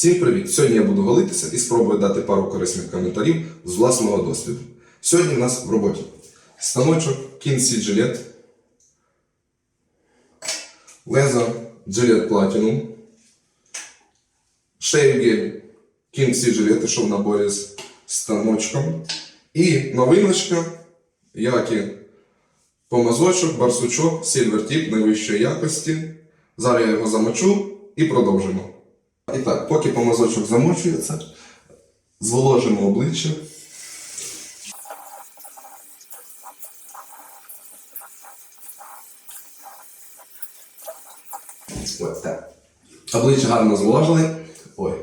Всім привіт! Сьогодні я буду голитися і спробую дати пару корисних коментарів з власного досвіду. Сьогодні в нас в роботі станочок Kinsey Gillette, лезо Gillette Platinum, шейвгель Kinsey Gillette, що в наборі з станочком, і новиночка, як і помазочок, барсучок, Tip найвищої якості. Зараз я його замочу і продовжимо. І так, поки помазочок замочується, зволожимо обличчя. Ось так. Обличчя гарно зволожили. Ой.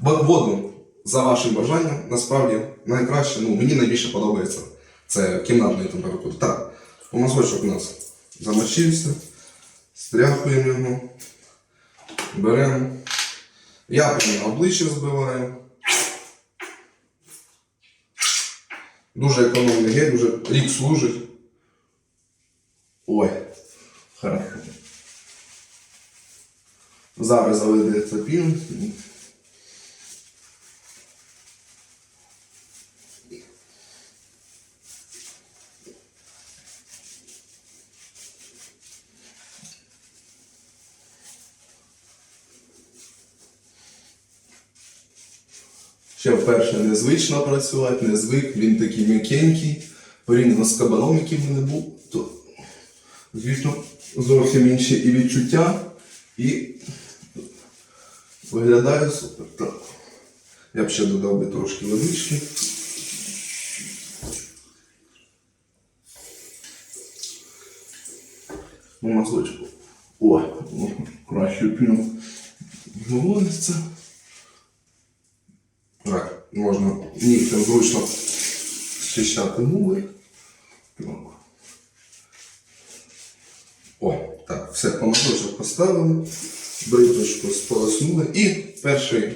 Воду за вашим бажанням, насправді найкраще, ну мені найбільше подобається. Це кімнатної температури. Так, помазочок у нас замочився, стряхуємо його, беремо. Я на обличчя збиваю. Дуже економний гель, вже рік служить. Ой, хорошо. Зараз заведеться пін. Ще вперше незвично працювати, не звик, він такий м'якенький. Порівняно з кабаном, який в мене був, то, звісно, зовсім інші і відчуття, і виглядає супер. Так. Я б ще додав би трошки водички. Ну, мазочку. О, краще піну виводиться. Можна нігтем зручно зчищати мули. О, так, все, помазочок поставили, бритвочку сполоснули. І перший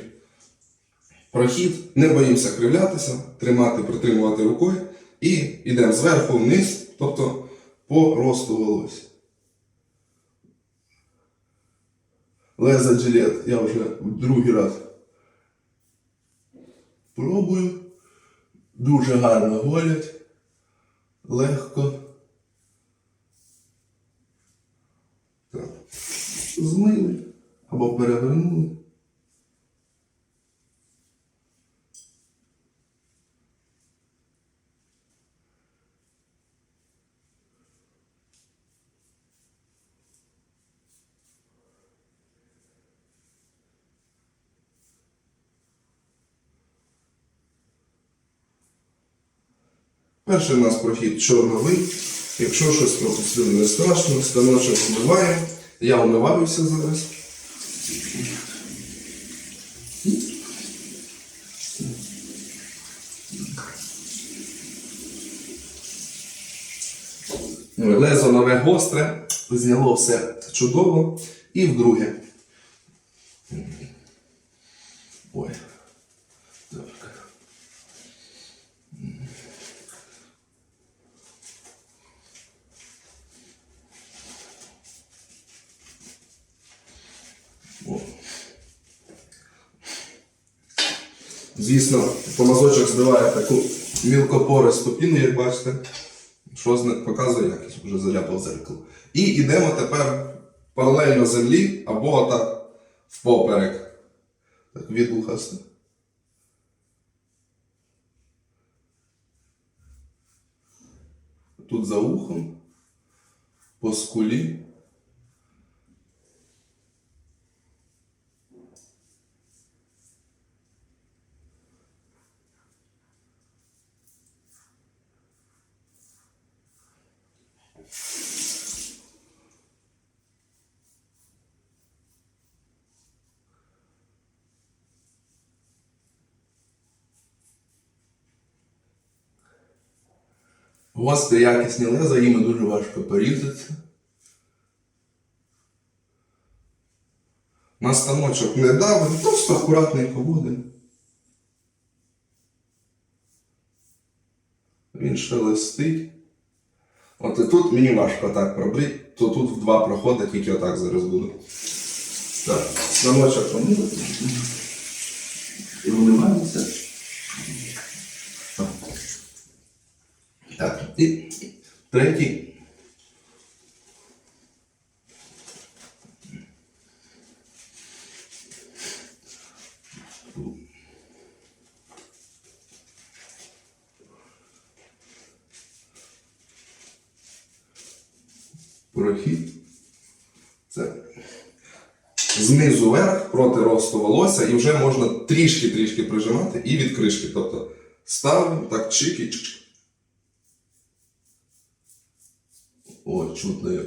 прохід. Не боїмося кривлятися, тримати, притримувати рукою. І йдемо зверху вниз, тобто по росту волосся. Леза джилет я вже другий раз пробую. Дуже гарно голять, легко. Так. Змили або перевернули. Перший у нас прохід чорновий. Якщо щось пропустили, не страшно, станочок вмиваємо. Я вмиваюся зараз. Лезо нове гостре, зняло все чудово. І вдруге. Ой. Так. Звісно, помазочок збиває таку мілкопористу піну, як бачите, що показує якість, вже заляпав зеркало. І йдемо тепер паралельно землі або так впоперек. Так, відгухасти. Тут за ухом, по скулі. Гострі якісні леза, їм дуже важко порізатися. На станочок не дав, просто акуратненько буде. Він шелестить. От і тут мені важко так пробити, то тут в два проходи, тільки отак зараз буду. Так, станочок помили. І вимиваємося. Так, і третій. Прохід. Це знизу вверх проти росту волосся, і вже можна трішки-трішки прижимати і від кришки. Тобто ставимо так чик і. О, чутно як.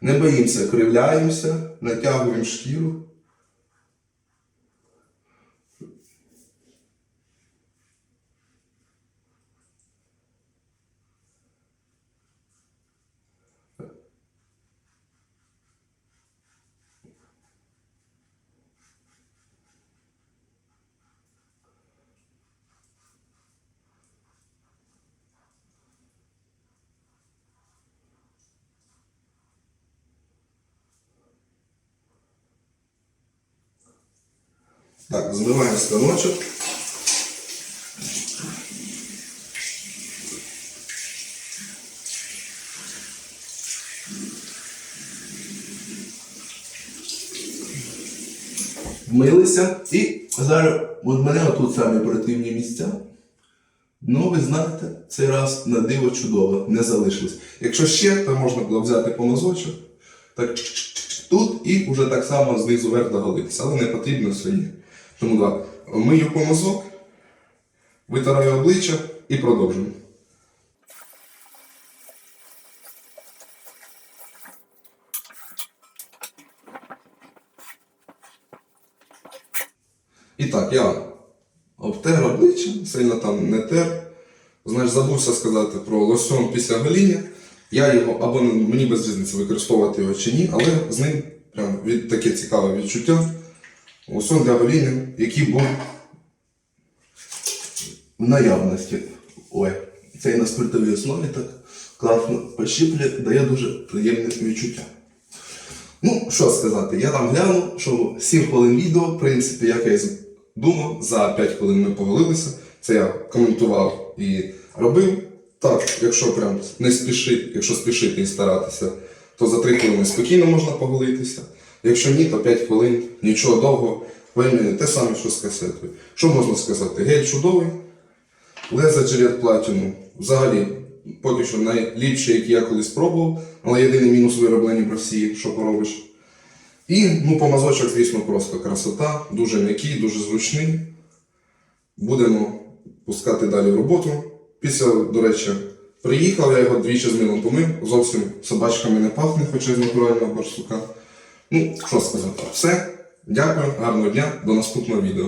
Не боїмося, кривляємося, натягуємо шкіру. Так, змиваємо станочок. Вмилися і зараз от мене отут самі противні місця. Ну, ви знаєте, цей раз на диво чудово, не залишилось. Якщо ще, то можна було взяти помазочок, так тут і вже так само знизу вверх доголитися, але не потрібно сьогодні. Тому так, мию помазок, витираю обличчя і продовжуємо. І так, я обтер обличчя, сильно там не тер. Знаєш, забувся сказати про лосьон після гоління. Я його або мені без різниці використовувати його чи ні, але з ним прям від, таке цікаве відчуття. Лосьон для гоління, який був в наявності. Ой, цей на спиртовій основі так класно пощіплює, дає дуже приємне відчуття. Ну, що сказати, я там гляну, що 7 хвилин відео, в принципі, як я і думав, за 5 хвилин ми поголилися. Це я коментував і робив. Так, якщо прям не спішити, якщо спішити і старатися, то за 3 хвилини спокійно можна поголитися. Якщо ні, то 5 хвилин, нічого довго. Вельми те саме, що з касетою. Що можна сказати? Гель чудовий, Леза Жилет Platinum взагалі поки що найліпший, який я колись пробував, але єдиний мінус вироблення в Росії, що поробиш. І ну, помазочок, звісно, просто красота, дуже м'який, дуже зручний. Будемо пускати далі в роботу. Після, до речі, приїхав, я його двічі з милом помив, зовсім собачками не пахне, хоча з натурального барсука. Ну, що сказати, все. Дякую, гарного дня, до наступного відео.